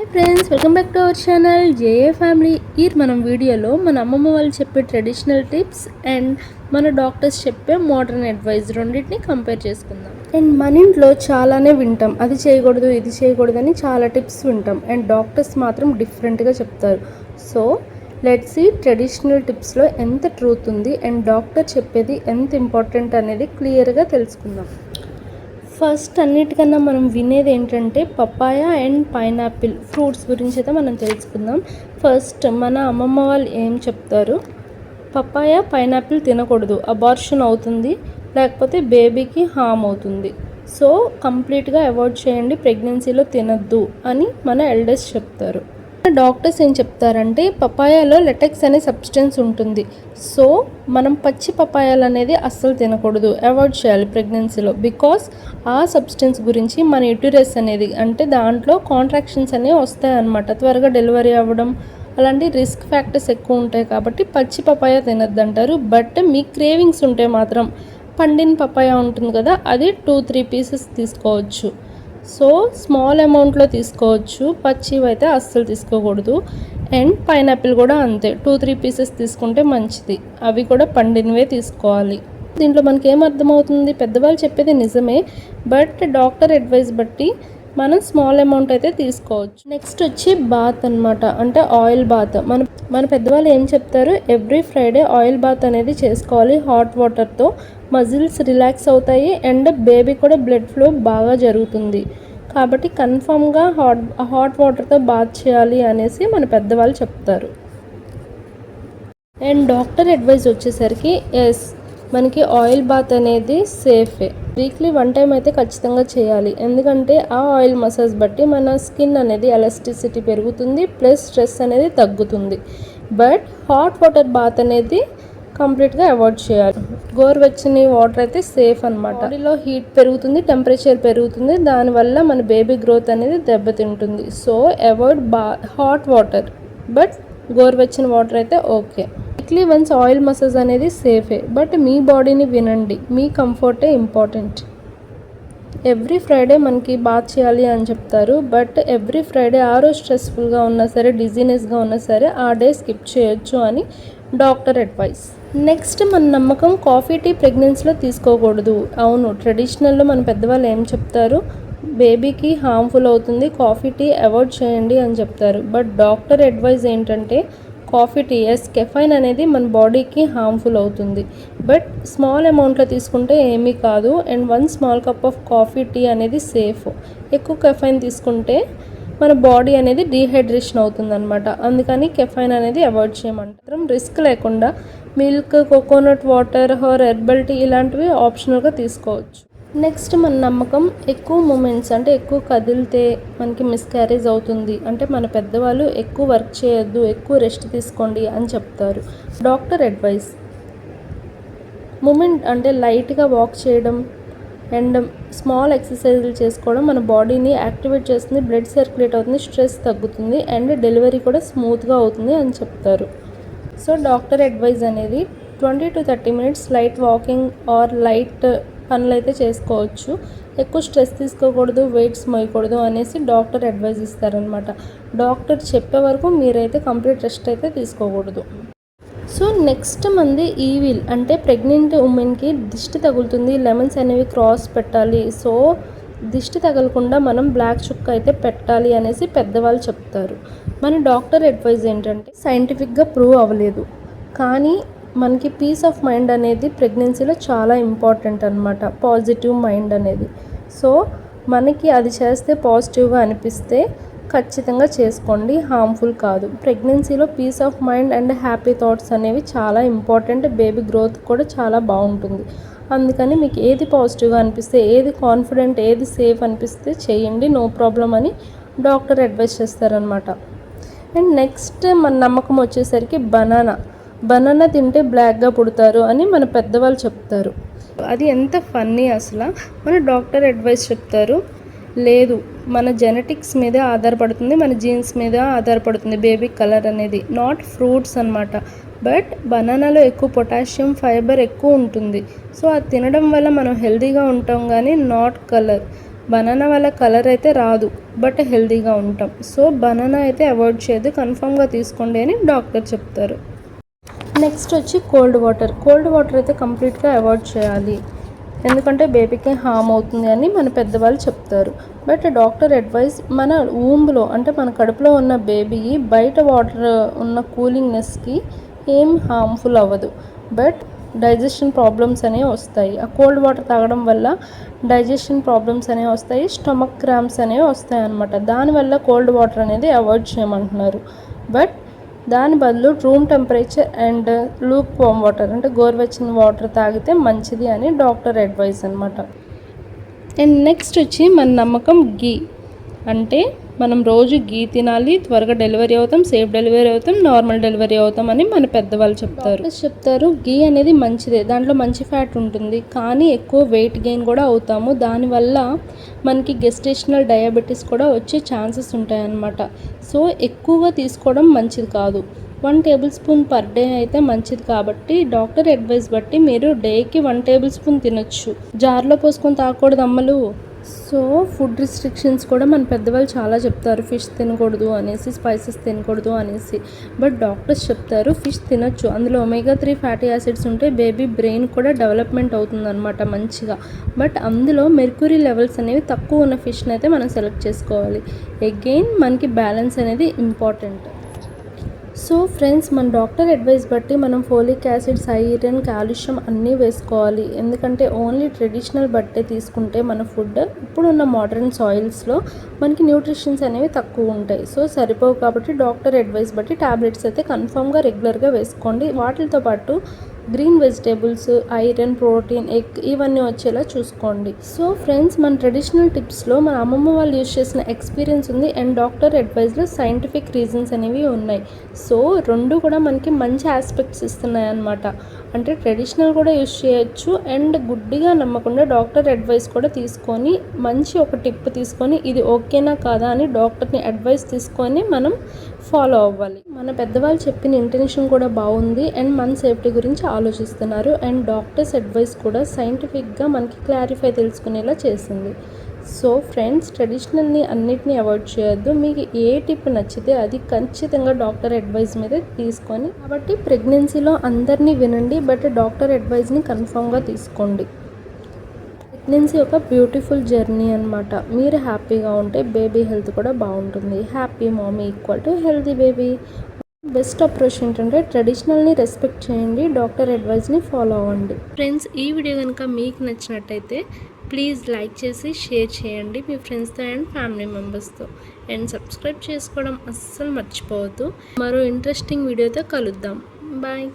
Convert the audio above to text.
Hi friends welcome back to our channel J A family ఈ మనం వీడియోలో మన అమ్మమ్మ వాళ్ళు చెప్పే ట్రెడిషనల్ టిప్స్ అండ్ మన డాక్టర్స్ చెప్పే మోడర్న్ అడ్వైజ్ రెండింటిని కంపేర్ చేసుకుందాం. అండ్ మన ఇంట్లో చాలానే వింటాం. అది చేయకూడదు ఇది చేయకూడదు అని చాలా టిప్స్ వింటాం. అండ్ డాక్టర్స్ మాత్రం డిఫరెంట్గా చెప్తారు. సో లెట్స్ ఈ ట్రెడిషనల్ టిప్స్లో ఎంత ట్రూత్ ఉంది అండ్ డాక్టర్ చెప్పేది ఎంత ఇంపార్టెంట్ అనేది క్లియర్గా తెలుసుకుందాం. ఫస్ట్ అన్నిటికన్నా మనం వినేది ఏంటంటే పపాయ అండ్ పైనాపిల్ ఫ్రూట్స్ గురించి అయితే మనం తెలుసుకుందాం. ఫస్ట్ మన అమ్మమ్మ వాళ్ళు ఏం చెప్తారు? పపాయ పైనాపిల్ తినకూడదు అబార్షన్ అవుతుంది లేకపోతే బేబీకి హామ్ అవుతుంది. సో కంప్లీట్గా అవాయిడ్ చేయండి ప్రెగ్నెన్సీలో తినద్దు అని మన ఎల్డర్స్ చెప్తారు. డాక్టర్స్ ఏం చెప్తారంటే పపాయాలో లెటెక్స్ అనే సబ్స్టెన్స్ ఉంటుంది. సో మనం పచ్చి పపాయాలు అనేది అస్సలు తినకూడదు. అవాయిడ్ చేయాలి ప్రెగ్నెన్సీలో బికాస్ ఆ సబ్స్టెన్స్ గురించి మన యూటిరస్ అనేది అంటే దాంట్లో కాంట్రాక్షన్స్ అనేవి వస్తాయన్నమాట. త్వరగా డెలివరీ అవ్వడం అలాంటి రిస్క్ ఫ్యాక్టర్స్ ఎక్కువ ఉంటాయి కాబట్టి పచ్చి పపాయ తినద్దు అంటారు బట్ మీ క్రేవింగ్స్ ఉంటే మాత్రం పండిన పపాయ ఉంటుంది కదా అది టూ త్రీ పీసెస్ తీసుకోవచ్చు. సో స్మాల్ అమౌంట్లో తీసుకోవచ్చు పచ్చివి అయితే అస్సలు తీసుకోకూడదు. అండ్ పైనాపిల్ కూడా అంతే టూ త్రీ పీసెస్ తీసుకుంటే మంచిది. అవి కూడా పండినవే తీసుకోవాలి. దీంట్లో మనకేం అర్థమవుతుంది? పెద్దవాళ్ళు చెప్పేది నిజమే బట్ డాక్టర్ అడ్వైస్ బట్టి మనం స్మాల్ అమౌంట్ అయితే తీసుకోవచ్చు. నెక్స్ట్ వచ్చి బాత్ అనమాట అంటే ఆయిల్ బాత్ మన మన పెద్దవాళ్ళు ఏం చెప్తారు? ఎవ్రీ ఫ్రైడే ఆయిల్ బాత్ అనేది చేసుకోవాలి. హాట్ వాటర్తో మజిల్స్ రిలాక్స్ అవుతాయి అండ్ బేబీ కూడా బ్లడ్ ఫ్లో బాగా జరుగుతుంది. కాబట్టి కన్ఫామ్గా హాట్ హాట్ వాటర్తో బాత్ చేయాలి అనేసి మన పెద్దవాళ్ళు చెప్తారు. అండ్ డాక్టర్ అడ్వైస్ వచ్చేసరికి ఎస్ మనకి ఆయిల్ బాత్ అనేది సేఫే. వీక్లీ వన్ టైం అయితే ఖచ్చితంగా చేయాలి. ఎందుకంటే ఆ ఆయిల్ మసాజ్ బట్టి మన స్కిన్ అనేది ఎలాస్టిసిటీ పెరుగుతుంది ప్లస్ స్ట్రెస్ అనేది తగ్గుతుంది. బట్ హాట్ వాటర్ బాత్ అనేది కంప్లీట్గా అవాయిడ్ చేయాలి. గోరువెచ్చని వాటర్ అయితే సేఫ్ అనమాట బాడీలో హీట్ పెరుగుతుంది టెంపరేచర్ పెరుగుతుంది దానివల్ల మన బేబీ గ్రోత్ అనేది దెబ్బతింటుంది. సో అవాయిడ్ బా హాట్ వాటర్. బట్ గోరువెచ్చని వాటర్ అయితే okay. Weekly once oil massage అనేది సేఫే బట్ మీ బాడీని వినండి. మీ కంఫర్టే ఇంపార్టెంట్ ఎవ్రీ ఫ్రైడే మనకి బాత్ చేయాలి అని చెప్తారు. బట్ ఎవ్రీ ఫ్రైడే ఆ రోజు స్ట్రెస్ఫుల్గా ఉన్నా సరే డిజీనెస్గా ఉన్నా సరే ఆ డే స్కిప్ చేయొచ్చు అని డాక్టర్ అడ్వైస్ నెక్స్ట్ మన నమ్మకం కాఫీ టీ ప్రెగ్నెన్సీలో తీసుకోకూడదు. అవును ట్రెడిషనల్లో మన పెద్దవాళ్ళు ఏం చెప్తారు? బేబీకి హార్మ్ఫుల్ అవుతుంది. కాఫీ టీ అవాయిడ్ చేయండి అని చెప్తారు. బట్ డాక్టర్ అడ్వైజ్ ఏంటంటే కాఫీ టీ ఎస్ కెఫైన్ అనేది మన బాడీకి హార్మ్ఫుల్ అవుతుంది. బట్ స్మాల్ అమౌంట్లో తీసుకుంటే ఏమీ కాదు. And one small cup of coffee tea అనేది సేఫ్ ఎక్కువ కెఫైన్ తీసుకుంటే మన బాడీ అనేది డీహైడ్రేషన్ అవుతుంది అనమాట అందుకని కెఫైన్ అనేది అవాయిడ్ చేయమంటారు రిస్క్ లేకుండా milk coconut water her herbal tea ఇలాంటివి ఆప్షనల్గా తీసుకోవచ్చు. నెక్స్ట్ మన నమ్మకం ఎక్కువ మూమెంట్స్ అంటే ఎక్కువ కదిలితే మనకి మిస్క్యారేజ్ అవుతుంది. అంటే మన పెద్దవాళ్ళు ఎక్కువ వర్క్ చేయొద్దు ఎక్కువ రెస్ట్ తీసుకోండి అని చెప్తారు. డాక్టర్ అడ్వైస్ మూమెంట్ అంటే లైట్గా వాక్ చేయడం అండ్ స్మాల్ ఎక్సర్సైజులు చేసుకోవడం మన బాడీని యాక్టివేట్ చేస్తుంది బ్లడ్ సర్క్యులేట్ అవుతుంది స్ట్రెస్ తగ్గుతుంది అండ్ డెలివరీ కూడా స్మూత్గా అవుతుంది అని చెప్తారు. సో డాక్టర్ అడ్వైజ్ అనేది twenty to thirty minutes light walking or light పనులు అయితే చేసుకోవచ్చు. ఎక్కువ స్ట్రెస్ తీసుకోకూడదు వెయిట్స్ మోయకూడదు అనేసి డాక్టర్ అడ్వైజ్ ఇస్తారనమాట డాక్టర్ చెప్పే వరకు మీరైతే కంప్లీట్ రెస్ట్ అయితే తీసుకోకూడదు. సో నెక్స్ట్ మంది ఈవిల్ అంటే ప్రెగ్నెంట్ ఉమెన్కి దిష్టి తగులుతుంది లెమన్స్ అనేవి క్రాస్ పెట్టాలి. సో దిష్టి తగలకుండా మనం బ్లాక్ చుక్క అయితే పెట్టాలి అనేసి పెద్దవాళ్ళు చెప్తారు. మన డాక్టర్ అడ్వైజ్ ఏంటంటే సైంటిఫిక్గా ప్రూవ్ అవ్వలేదు. కానీ మనకి పీస్ ఆఫ్ మైండ్ అనేది ప్రెగ్నెన్సీలో చాలా ఇంపార్టెంట్ అనమాట పాజిటివ్ మైండ్ అనేది. సో మనకి అది చేస్తే పాజిటివ్గా అనిపిస్తే ఖచ్చితంగా చేసుకోండి హార్మ్ఫుల్ కాదు. ప్రెగ్నెన్సీలో peace of mind and happy thoughts అనేవి చాలా ఇంపార్టెంట్ బేబీ గ్రోత్ కూడా చాలా బాగుంటుంది. అందుకని మీకు ఏది పాజిటివ్గా అనిపిస్తే ఏది కాన్ఫిడెంట్ ఏది సేఫ్ అనిపిస్తే చేయండి నో ప్రాబ్లం అని డాక్టర్ అడ్వైస్ చేస్తారనమాట అండ్ నెక్స్ట్ మన నమ్మకం వచ్చేసరికి బనానా. బనానా తింటే బ్లాక్గా పుడతారు అని మన పెద్దవాళ్ళు చెప్తారు. అది ఎంత ఫన్నీ అసలు? మన డాక్టర్ అడ్వైస్ చెప్తారు లేదు మన జెనెటిక్స్ మీద ఆధారపడుతుంది మన జీన్స్ మీద ఆధారపడుతుంది బేబీ కలర్ అనేది నాట్ ఫ్రూట్స్ అనమాట బట్ బనానాలో ఎక్కువ పొటాషియం ఫైబర్ ఎక్కువ ఉంటుంది. సో అది తినడం వల్ల మనం హెల్తీగా ఉంటాం కానీ నాట్ కలర్ బనానా వల్ల కలర్ అయితే రాదు బట్ హెల్తీగా ఉంటాం. సో బనానా అయితే అవాయిడ్ చేయదు కన్ఫామ్గా తీసుకోండి అని డాక్టర్ చెప్తారు. నెక్స్ట్ వచ్చి కోల్డ్ వాటర్. కోల్డ్ వాటర్ అయితే కంప్లీట్గా అవాయిడ్ చేయాలి. ఎందుకంటే బేబీకి హామ్ అవుతుంది అని మన పెద్దవాళ్ళు చెప్తారు. బట్ డాక్టర్ అడ్వైస్ మన ఊంబులో అంటే మన కడుపులో ఉన్న బేబీ బయట వాటర్ ఉన్న కూలింగ్నెస్కి ఏం హార్మ్ఫుల్ అవ్వదు. బట్ డైజెషన్ ప్రాబ్లమ్స్ అనేవి వస్తాయి. ఆ కోల్డ్ వాటర్ తాగడం వల్ల డైజెషన్ ప్రాబ్లమ్స్ అనేవి వస్తాయి. స్టమక్ క్రామ్స్ అనేవి వస్తాయి అన్నమాట దానివల్ల కోల్డ్ వాటర్ అనేది అవాయిడ్ చేయమంటున్నారు. బట్ దాని బదులు room temperature and lukewarm water అంటే గోరువెచ్చని వాటర్ తాగితే మంచిది అని డాక్టర్ అడ్వైస్ అనమాట అండ్ నెక్స్ట్ వచ్చి మన నమ్మకం గీ అంటే మనం రోజు గీ తినాలి త్వరగా డెలివరీ అవుతాం సేఫ్ డెలివరీ అవుతాం నార్మల్ డెలివరీ అవుతాం అని మన పెద్దవాళ్ళు చెప్తారు. చెప్తారు గీ అనేది మంచిదే దాంట్లో మంచి ఫ్యాట్ ఉంటుంది కానీ ఎక్కువ వెయిట్ గెయిన్ కూడా అవుతాము. దానివల్ల మనకి గెస్టేషనల్ డయాబెటీస్ కూడా వచ్చే ఛాన్సెస్ ఉంటాయన్నమాట. సో ఎక్కువగా తీసుకోవడం మంచిది కాదు. One tablespoon per day అయితే మంచిది కాబట్టి డాక్టర్ అడ్వైస్ బట్టి మీరు డేకి వన్ టేబుల్ స్పూన్ తినొచ్చు. జార్లో పోసుకొని తాగకూడదు అమ్మలు సో ఫుడ్ రిస్ట్రిక్షన్స్ కూడా మన పెద్దవాళ్ళు చాలా చెప్తారు ఫిష్ తినకూడదు అనేసి స్పైసెస్ తినకూడదు అనేసి. బట్ డాక్టర్స్ చెప్తారు ఫిష్ తినొచ్చు. అందులో ఒమేగా త్రీ ఫ్యాటీ యాసిడ్స్ ఉంటే బేబీ బ్రెయిన్ కూడా డెవలప్మెంట్ అవుతుందన్నమాట మంచిగా. బట్ అందులో మెర్క్యూరీ లెవెల్స్ అనేవి తక్కువ ఉన్న ఫిష్ని అయితే మనం సెలెక్ట్ చేసుకోవాలి. అగైన్ మనకి బ్యాలెన్స్ అనేది ఇంపార్టెంట్ సో ఫ్రెండ్స్ మన డాక్టర్ అడ్వైస్ బట్టి మనం ఫోలిక్ యాసిడ్స్ ఐరన్ కాల్షియం అన్నీ వేసుకోవాలి. ఎందుకంటే ఓన్లీ ట్రెడిషనల్ బట్టే తీసుకుంటే మన ఫుడ్. ఇప్పుడున్న మోడర్న్ సాయిల్స్లో మనకి న్యూట్రిషన్స్ అనేవి తక్కువ ఉంటాయి. సో సరిపోవు కాబట్టి డాక్టర్ అడ్వైస్ బట్టి టాబ్లెట్స్ అయితే కన్ఫామ్గా రెగ్యులర్గా వేసుకోండి. వాటితో పాటు green vegetables iron protein egg ఇవన్నీ వచ్చేలా చూసుకోండి. సో ఫ్రెండ్స్ మన ట్రెడిషనల్ టిప్స్లో మన అమ్మమ్మ వాళ్ళు యూజ్ చేసిన ఎక్స్పీరియన్స్ ఉంది అండ్ డాక్టర్ అడ్వైజ్లో సైంటిఫిక్ రీజన్స్ అనేవి ఉన్నాయి. సో రెండు కూడా మనకి మంచి ఆస్పెక్ట్స్ ఇస్తున్నాయి అన్నమాట అంటే ట్రెడిషనల్ కూడా యూజ్ చేయొచ్చు. అండ్ గుడ్డిగా నమ్మకుండా డాక్టర్ అడ్వైస్ కూడా తీసుకొని మంచి ఒక టిప్ తీసుకొని ఇది ఓకేనా కాదా అని డాక్టర్ని అడ్వైస్ తీసుకొని మనం ఫాలో అవ్వాలి. మన పెద్దవాళ్ళు చెప్పిన ఇంటెన్షన్ కూడా బాగుంది. అండ్ మన సేఫ్టీ గురించి ఆలోచిస్తున్నారు. అండ్ డాక్టర్స్ అడ్వైస్ కూడా సైంటిఫిక్గా మనకి క్లారిఫై తెలుసుకునేలా చేసింది. సో ఫ్రెండ్స్ ట్రెడిషనల్ని అన్నిటిని అవాయిడ్ చేయొద్దు. మీకు ఏ టిప్ నచ్చితే అది ఖచ్చితంగా డాక్టర్ అడ్వైస్ మీద తీసుకొని కాబట్టి ప్రెగ్నెన్సీలో అందరినీ వినండి బట్ డాక్టర్ అడ్వైస్ని కన్ఫామ్గా తీసుకోండి. ప్రెగ్నెన్సీ ఒక బ్యూటిఫుల్ జర్నీ అనమాట మీరు హ్యాపీగా ఉంటే బేబీ హెల్త్ కూడా బాగుంటుంది. Happy mommy equal to healthy baby. Best approach ఏంటంటే ట్రెడిషనల్ని రెస్పెక్ట్ చేయండి డాక్టర్ అడ్వైస్ని ఫాలో అవ్వండి. ఫ్రెండ్స్ ఈ వీడియో కనుక మీకు నచ్చినట్టయితే ప్లీజ్ లైక్ చేసి షేర్ చేయండి మీ ఫ్రెండ్స్తో అండ్ ఫ్యామిలీ మెంబర్స్తో. అండ్ సబ్స్క్రైబ్ చేసుకోవడం అస్సలు మర్చిపోవద్దు. మరో ఇంట్రెస్టింగ్ వీడియోతో కలుద్దాం. బాయ్.